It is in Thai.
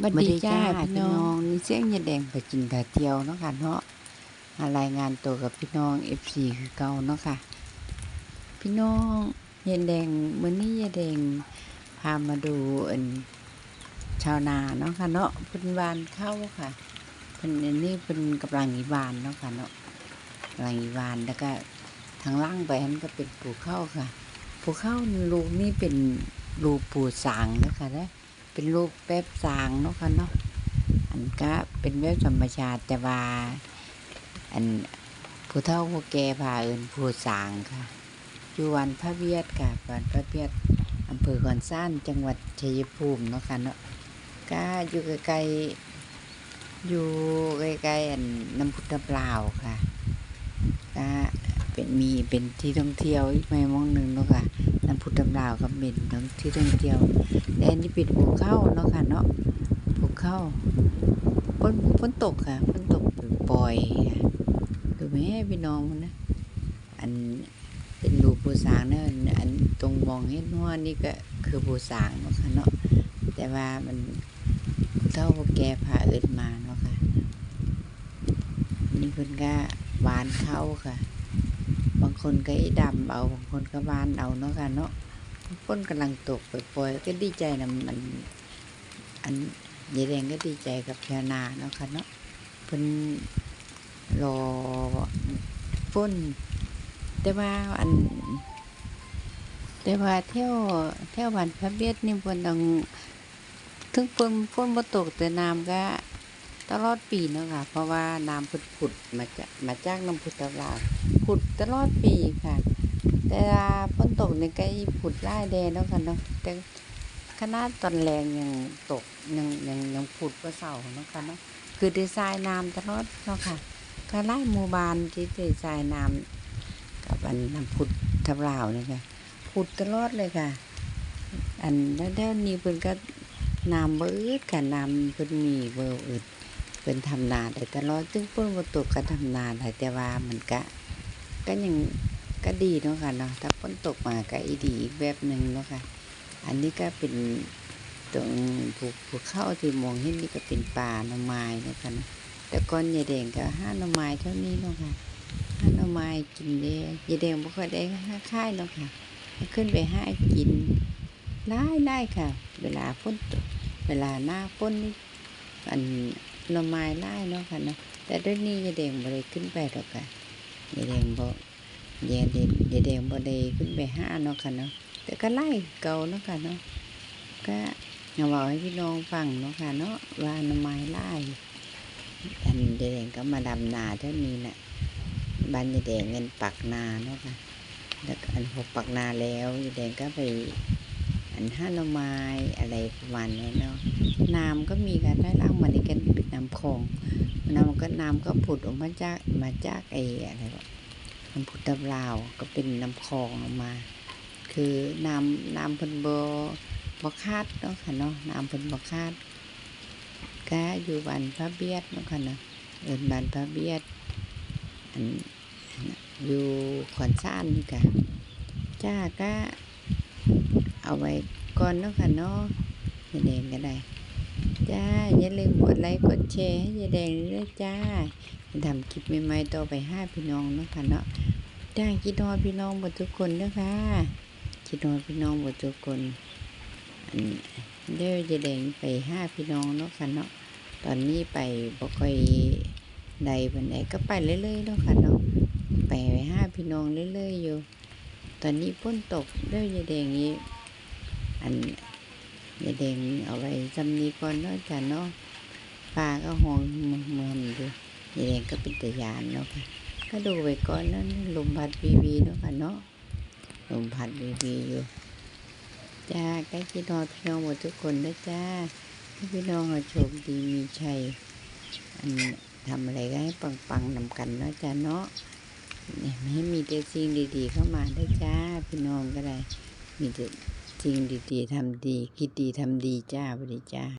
บัดดีจ้าบัดพี่น้องนี่เสียงยาแดงไปกินไปเที่ยวเนาะค่ะเนาะมารายงานตัวกับพี่น้อง FC คือเก่าเนาะค่ะ พี่น้องยาแดงมื้อนี้ยาแดงพามาดูอันชาวนาเนาะค่ะเนาะเพิ่นหวานข้าวค่ะเพิ่นอันนี้เพิ่นกำลังอีหวานเนาะค่ะเนาะกำลังอีหวานแล้วก็ทางล่างไปมันก็เป็นปลูกข้าวค่ะปลูกข้าวลูกนี่เป็นลูกปูสางเนาะค่ะเด้อ เป็นรูปแบบสางเนาะค่ะเนาะอันก็เป็นแบบธรรมชาติแต่ว่าอันผู้เฒ่าผู้แก่พาเอินผู้สางค่ะอยู่วันพระเวียดค่ะวันพระเวียดอำเภอขอนซ่านจังหวัดชัยภูมิเนาะค่ะเนาะก็อยู่ใกล้ๆอยู่ใกล้ๆอันน้ำพุทธเปล่าค่ะก็ เป็นมีเป็นที่ท่องเที่ยวอีกไม่มองหนึ่งเนาะค่ะน้ำพุทธเปล่าวก็เป็นที่ท่องเที่ยวแต่อันนี้เป็นภูเขาเนาะค่ะเนาะภูเขาฝนฝนตกค่ะฝนตกปล่อยดูไหมพี่น้องนะอันเป็นรูปูสางเนอะอันตรงมองเห็นหัวนี่ก็คือปูสางเนาะค่ะเนาะแต่ว่ามันเท่าแก่พาเอินมาเนาะค่ะนี่เพิ่นก็หวานเข้าค่ะ บางคนก็ไอ้ดำเอา บางคนก็หวานเอาเนาะค่ะเนาะฝนกำลังตกปล่อยๆก็ดีใจนะมันอันยายแดงก็ดีใจกับชาวนาเนาะค่ะเนาะเพิ่นรอฝนแต่ว่าอัน แต่ว่าเที่ยวเที่ยววันพระเบียดนี่เพิ่นต้องถึงฝนฝนบ่ตกแต่น้ำก็ ตลอดปีเนาะค่ะ เพราะว่าน้ำเพิ่นผุดมาจากมาจากน้ำพุทธลาผุดตลอดปีค่ะ แต่ว่าฝนตกในี่ก็อีผุดไล่แดงเนาะค่ะเนาะแต่ขนาดตอนแรงยังตกยังยังยังผุดว่าเสาเนาะค่ะเนาะคือด้ทรายน้ำตลอดเนาะค่ะก็ไล่หมู่บ้านที่ด้ทรายน้ำกับอันน้ำผุดทับลาวนี่ค่ะผุดตลอดเลยค่ะ อันแล้วเดี๋ยวนี้เพิ่นก็น้ำบ่อึดค่ะน้ำเพิ่นมีเบ่อึด เพิ่นทำนาได้ตลอดถึงฝนบ่ตกก็ทำนาได้แต่ว่ามันก็ก็ยังก็ดีเนาะค่ะเนาะถ้าฝนตกมาก็อีดีอีกแบบหนึ่งเนาะค่ะ อันนี้ก็เป็นตรงภูภูเข้าที่มองเห็นนี่ก็เป็นป่าหน่อไม้เนาะค่ะเนาะแต่ก่อนยายแดงก็ห้าหน่อไม้เท่านี้เนาะค่ะห้าหน่อไม้กินเด้ยายแดงบ่ค่อยได้ห้าค่ายเนาะค่ะขึ้นไปห้ากินได้ได้ค่ะ เวลาฝนตกเวลาหน้าฝนนี่อัน หน่อไม้ไล่เนาะค่ะเนาะแต่เด้วยนี้ยายแดงบ่ได้ขึ้นไปหรอกค่ะยายแดงบ่เดี๋ยวเดี๋ยวเดี๋ยวเดี๋ยวบ่ได้ขึ้นไปห้าเนาะค่ะเนาะแต่ก็ไล่เก่าเนาะค่ะเนาะก็เอาบอกให้พี่น้องฟังเนาะค่ะเนาะว่าหน้ำไม้ไล่อันเดี๋ยวเดี๋ยวก็มาดำนาเท่านี้น่ะบ้านยายแดงเงินปักนาเนาะค่ะแล้วอันพอปักนาแล้วยายแดงก็ไปอันห้าหน่อไม้อะไรประมาณนี้เนาะ น้ำก็มีการได้ล่างมาในกันเป็นน้ำคลองน้ำก็น้ำก็ผุดออกมาจากมาจากไอ้อะไรวะน้ำพุทธลาวก็เป็นน้ำคลองออกมา คือน้ำน้ำพิ่นบ่บ่คาดเนาะค่ะเนาะน้ำพิ่นบ่คาดก็อยู่บ้านพระเบียดเนาะค่ะเนาะเอินบ้านพระเบียดอันอยู่ขอนซ่านนี่ก็จ้าก็เอาไว้ก่อนเนาะค่ะเนาะยายแดงก็ได้ จ้า อย่าลืมกดไลค์กดแชร์ให้ยายแดงด้วยจ้าทำคลิปใหม่ๆต่อไปห้าพี่น้องเนาะค่ะเนาะจ้าคิดนอนพี่น้องหมดทุกคนนะคะคิดนอนพี่น้องหมดทุกคนอันเดี๋ยวจะแดงไปห้าพี่น้องเนาะค่ะเนาะตอนนี้ไปบ่ค่อยใดบันใดก็ไปเรื่อยๆเนาะค่ะเนาะไปห้าพี่น้องเรื่อยๆอยู่ ตอนนี้ฝนตกเดี๋ยวจะแดงนี้อัน ยายแดงเอาไว้จำนี้ก่อนเนาะจ้ะเนาะปลาก็ห่วงมันอยู่ยายแดงก็เป็นตะยานเนาะค่ะก็ดูไปก่อนนั้นลมพัดวีวีเนาะค่ะเนาะลมพัดวีวีอยู่จ้าใกล้พี่น้องพี่น้องหมดทุกคนนะจ้าให้พี่น้องเอโชคดีมีชัยอันทำอะไรก็ให้ปังๆนำกันเนาะจ้าเนาะเนี่ยให้มีแต่สิ่งดีๆเข้ามาได้จ้าพี่น้องก็ได้มีแต่ สิ่งดีๆทำดี คิดดีทำดีจ้าสวัสดีจ้า